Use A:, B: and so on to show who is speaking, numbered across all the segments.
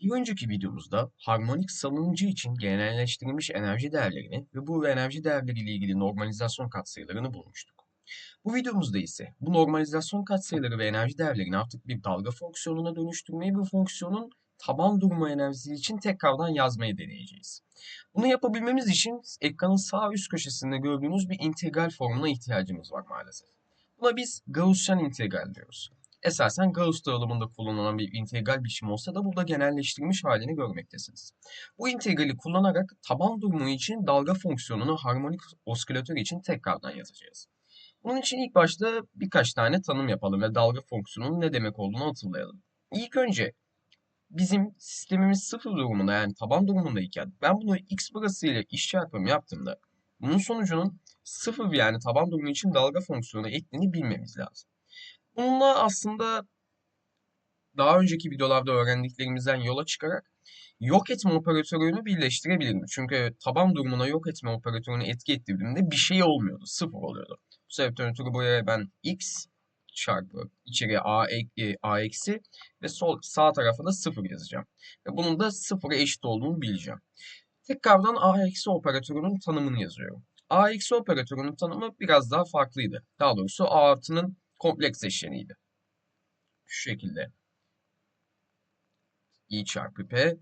A: Bir önceki videomuzda harmonik salınımcı için genelleştirilmiş enerji değerlerini ve bu enerji değerleri ile ilgili normalizasyon katsayılarını bulmuştuk. Bu videomuzda ise bu normalizasyon katsayıları ve enerji değerlerini artık bir dalga fonksiyonuna dönüştürmeyi bu fonksiyonun taban durumu enerjisi için tekrardan yazmayı deneyeceğiz. Bunu yapabilmemiz için ekranın sağ üst köşesinde gördüğünüz bir integral formuna ihtiyacımız var maalesef. Buna biz Gaussian integral diyoruz esasen Gauss dağılımında kullanılan bir integral biçimi olsa da burada genelleştirilmiş halini görmektesiniz. Bu integrali kullanarak taban durumu için dalga fonksiyonunu harmonik oskilatör için tekrardan yazacağız. Bunun için ilk başta birkaç tane tanım yapalım ve dalga fonksiyonunun ne demek olduğunu hatırlayalım. İlk önce bizim sistemimiz sıfır durumunda yani taban durumundayken ben bunu x burası ile iş çarpımı yaptığımda bunun sonucunun sıfır yani taban durumu için dalga fonksiyonu ettiğini bilmemiz lazım. Bununla aslında daha önceki videolarda öğrendiklerimizden yola çıkarak yok etme operatörünü birleştirebilirim. Çünkü taban durumuna yok etme operatörünü etki ettirdiğimde bir şey olmuyordu. Sıfır oluyordu. Bu sebepten ötürü buraya ben x çarpı içeriye a, e, a eksi ve sol sağ tarafa da sıfır yazacağım. Ve bunun da sıfıra eşit olduğunu bileceğim. Tekrardan a eksi operatörünün tanımını yazıyorum. a eksi operatörünün tanımı biraz daha farklıydı. Daha doğrusu a artının kompleks eşleniydi. Şu şekilde. i çarpı p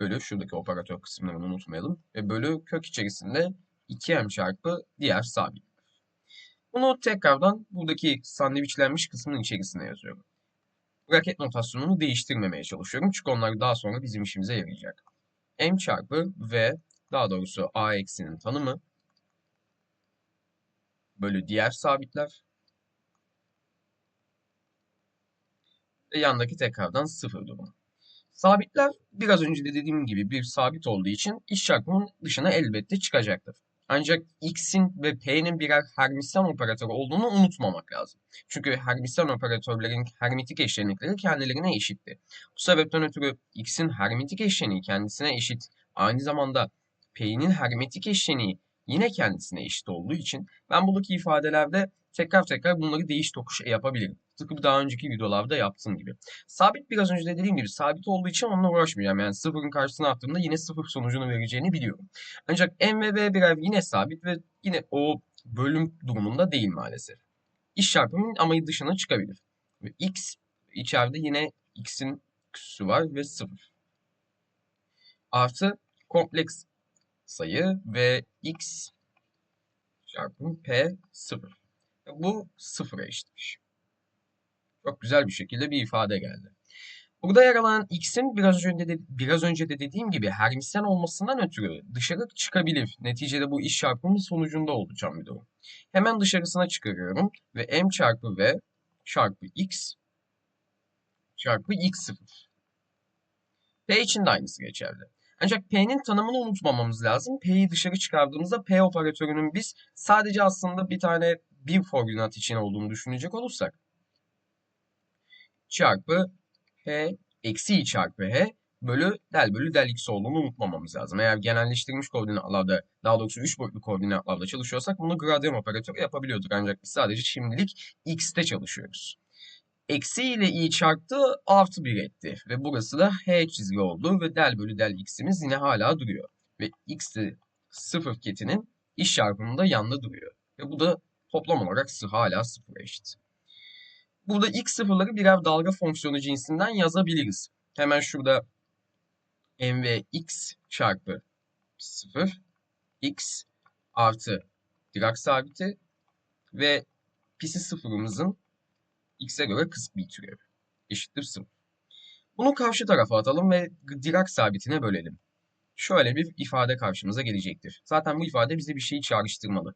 A: bölü şuradaki operatör kısımlarını unutmayalım. Ve bölü kök içerisinde 2m çarpı diğer sabit. Bunu tekrardan buradaki sandviçlenmiş kısmın içerisine yazıyorum. Braket notasyonunu değiştirmemeye çalışıyorum. Çünkü onlar daha sonra bizim işimize yarayacak. m çarpı v daha doğrusu a eksinin tanımı bölü diğer sabitler ve yandaki tekrardan sıfır durumu. Sabitler biraz önce de dediğim gibi bir sabit olduğu için iş çarpımının dışına elbette çıkacaktır. Ancak x'in ve p'nin birer Hermitian operatörü olduğunu unutmamak lazım. Çünkü Hermitian operatörlerin hermetik eşlenikleri kendilerine eşitti. Bu sebepten ötürü x'in hermetik eşleniği kendisine eşit, aynı zamanda p'nin hermetik eşleniği yine kendisine eşit olduğu için ben buradaki ifadelerde tekrar tekrar bunları değiş tokuş yapabilirim. Tıpkı daha önceki videolarda yaptığım gibi. Sabit biraz önce de dediğim gibi sabit olduğu için onunla uğraşmayacağım. Yani sıfırın karşısına attığımda yine sıfır sonucunu vereceğini biliyorum. Ancak m ve b birer yine sabit ve yine o bölüm durumunda değil maalesef. İş çarpımının ama dışına çıkabilir. Ve x içeride yine x'in küsü var ve sıfır. Artı kompleks sayı ve x çarpım p sıfır. Bu sıfıra eşitmiş. Çok güzel bir şekilde bir ifade geldi. Burada yer alan x'in biraz önce de, biraz önce de dediğim gibi hermisyen olmasından ötürü dışarı çıkabilir. Neticede bu iş çarpımı sonucunda olacağım bir durum. Hemen dışarısına çıkarıyorum ve m çarpı v çarpı x çarpı x0. P için de aynısı geçerli. Ancak P'nin tanımını unutmamamız lazım. P'yi dışarı çıkardığımızda P operatörünün biz sadece aslında bir tane bir koordinat için olduğunu düşünecek olursak çarpı h eksi i çarpı h bölü del bölü del x olduğunu unutmamamız lazım. Eğer genelleştirilmiş koordinatlarda daha doğrusu 3 boyutlu koordinatlarda çalışıyorsak bunu gradyan operatörü yapabiliyorduk. Ancak biz sadece şimdilik x'te çalışıyoruz. Eksi ile i çarptı artı 1 etti. Ve burası da h çizgi oldu ve del bölü del x'imiz yine hala duruyor. Ve x'te sıfır ketinin iş çarpımında yanında duruyor. Ve bu da toplam olarak hala sıfıra eşit. Burada x sıfırları birer dalga fonksiyonu cinsinden yazabiliriz. Hemen şurada mv x çarpı 0 x artı Dirac sabiti ve pisi sıfırımızın x'e göre kısmi bir türevi eşittir 0. Bunu karşı tarafa atalım ve Dirac sabitine bölelim. Şöyle bir ifade karşımıza gelecektir. Zaten bu ifade bize bir şeyi çağrıştırmalı.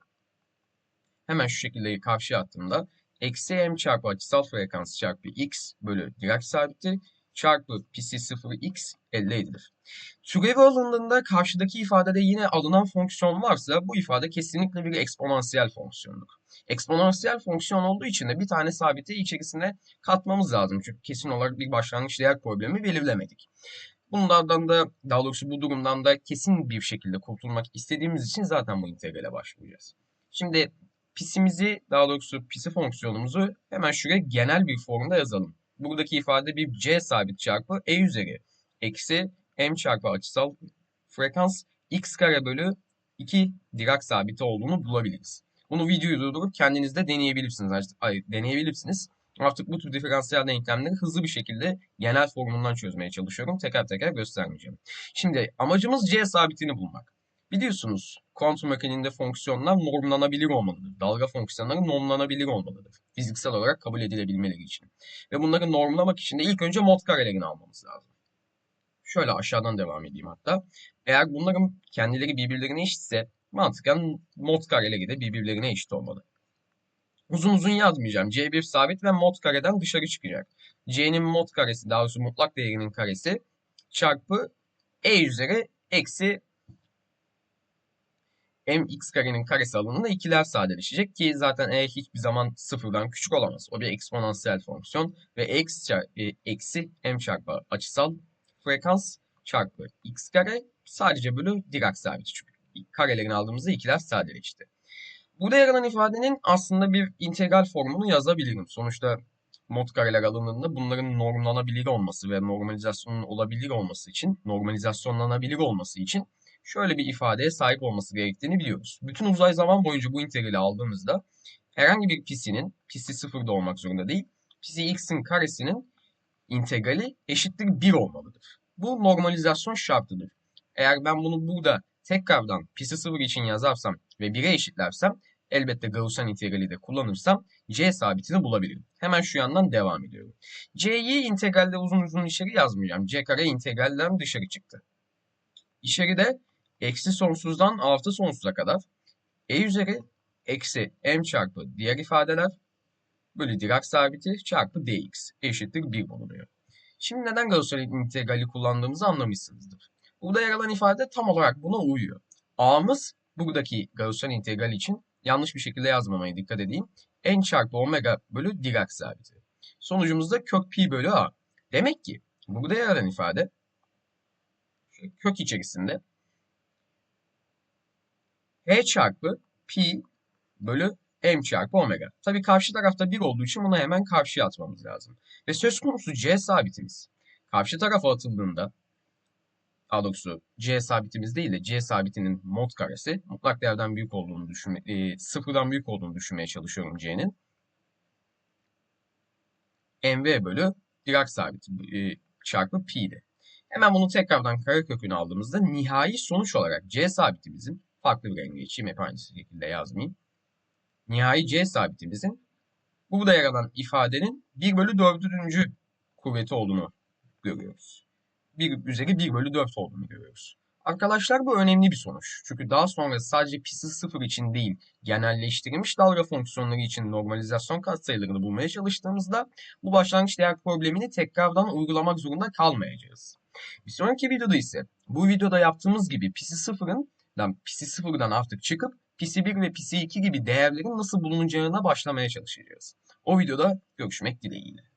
A: Hemen şu şekilde karşıya attığımda eksi m çarpı açısal frekans çarpı x bölü Dirac sabiti çarpı psi 0x elde edilir. Türevi alındığında karşıdaki ifadede yine alınan fonksiyon varsa bu ifade kesinlikle bir eksponansiyel fonksiyondur. Eksponansiyel fonksiyon olduğu için de bir tane sabiti içerisine katmamız lazım. Çünkü kesin olarak bir başlangıç değer problemi belirlemedik. Bunlardan da daha doğrusu bu durumdan da kesin bir şekilde kurtulmak istediğimiz için zaten bu integrale başvuracağız. Şimdi pisimizi daha doğrusu pisi fonksiyonumuzu hemen şuraya genel bir formda yazalım. Buradaki ifade bir c sabit çarpı e üzeri eksi m çarpı açısal frekans x kare bölü 2 Dirac sabiti olduğunu bulabiliriz. Bunu videoyu durdurup kendiniz de deneyebilirsiniz. Ay, deneyebilirsiniz. Artık bu tür diferansiyel denklemleri hızlı bir şekilde genel formundan çözmeye çalışıyorum. Teker teker göstermeyeceğim. Şimdi amacımız c sabitini bulmak. Biliyorsunuz kuantum mekaniğinde fonksiyonlar normlanabilir olmalıdır. Dalga fonksiyonları normlanabilir olmalıdır. Fiziksel olarak kabul edilebilmeleri için. Ve bunları normlamak için de ilk önce mod karelerini almamız lazım. Şöyle aşağıdan devam edeyim hatta. Eğer bunların kendileri birbirlerine eşitse mantıken mod kareleri de birbirlerine eşit olmalı. Uzun uzun yazmayacağım. C1 sabit ve mod kareden dışarı çıkacak. C'nin mod karesi daha doğrusu mutlak değerinin karesi çarpı E üzeri eksi mx karenin karesi alanında ikiler sadeleşecek ki zaten e hiçbir zaman sıfırdan küçük olamaz. O bir eksponansiyel fonksiyon ve x e, eksi m çarpı açısal frekans çarpı x kare sadece bölü Dirac sabiti çünkü karelerini aldığımızda ikiler sadeleşti. Burada yer alan ifadenin aslında bir integral formunu yazabilirim. Sonuçta mod kareler alanında bunların normlanabilir olması ve normalizasyonun olabilir olması için, normalizasyonlanabilir olması için şöyle bir ifadeye sahip olması gerektiğini biliyoruz. Bütün uzay zaman boyunca bu integrali aldığımızda herhangi bir pisinin, pisi sıfırda olmak zorunda değil, pisi x'in karesinin integrali eşittir 1 olmalıdır. Bu normalizasyon şartıdır. Eğer ben bunu burada tekrardan pisi sıfır için yazarsam ve 1'e eşitlersem elbette Gaussian integrali de kullanırsam c sabitini bulabilirim. Hemen şu yandan devam ediyorum. c'yi integralde uzun uzun içeri yazmayacağım. c kare integralden dışarı çıktı. İçeride eksi sonsuzdan artı sonsuza kadar e üzeri eksi m çarpı diğer ifadeler bölü Dirac sabiti çarpı dx eşittir 1 bulunuyor. Şimdi neden Gaussian integrali kullandığımızı anlamışsınızdır. Burada yer alan ifade tam olarak buna uyuyor. A'mız buradaki Gaussian integral için yanlış bir şekilde yazmamaya dikkat edeyim. n çarpı omega bölü Dirac sabiti. Sonucumuzda kök pi bölü a. Demek ki burada yer alan ifade kök içerisinde h çarpı pi bölü m çarpı omega. Tabii karşı tarafta 1 olduğu için bunu hemen karşıya atmamız lazım. Ve söz konusu c sabitimiz. Karşı tarafa atıldığında daha doğrusu c sabitimiz değil de c sabitinin mod karesi mutlak değerden büyük olduğunu düşünme, e, sıfırdan büyük olduğunu düşünmeye çalışıyorum c'nin. mv bölü Dirac sabiti e, çarpı pi'de. Hemen bunu tekrardan karekökünü aldığımızda nihai sonuç olarak c sabitimizin farklı bir renge geçeyim hep aynı şekilde yazmayayım. Nihai c sabitimizin burada yer alan ifadenin 1 bölü 4. kuvveti olduğunu görüyoruz. 1 üzeri 1 bölü 4 olduğunu görüyoruz. Arkadaşlar bu önemli bir sonuç. Çünkü daha sonra sadece pisi sıfır için değil, genelleştirilmiş dalga fonksiyonları için normalizasyon katsayılarını bulmaya çalıştığımızda bu başlangıç değer problemini tekrardan uygulamak zorunda kalmayacağız. Bir sonraki videoda ise bu videoda yaptığımız gibi pisi sıfırın pisi sıfırdan artık çıkıp pisi 1 ve pisi 2 gibi değerlerin nasıl bulunacağına başlamaya çalışacağız. O videoda görüşmek dileğiyle.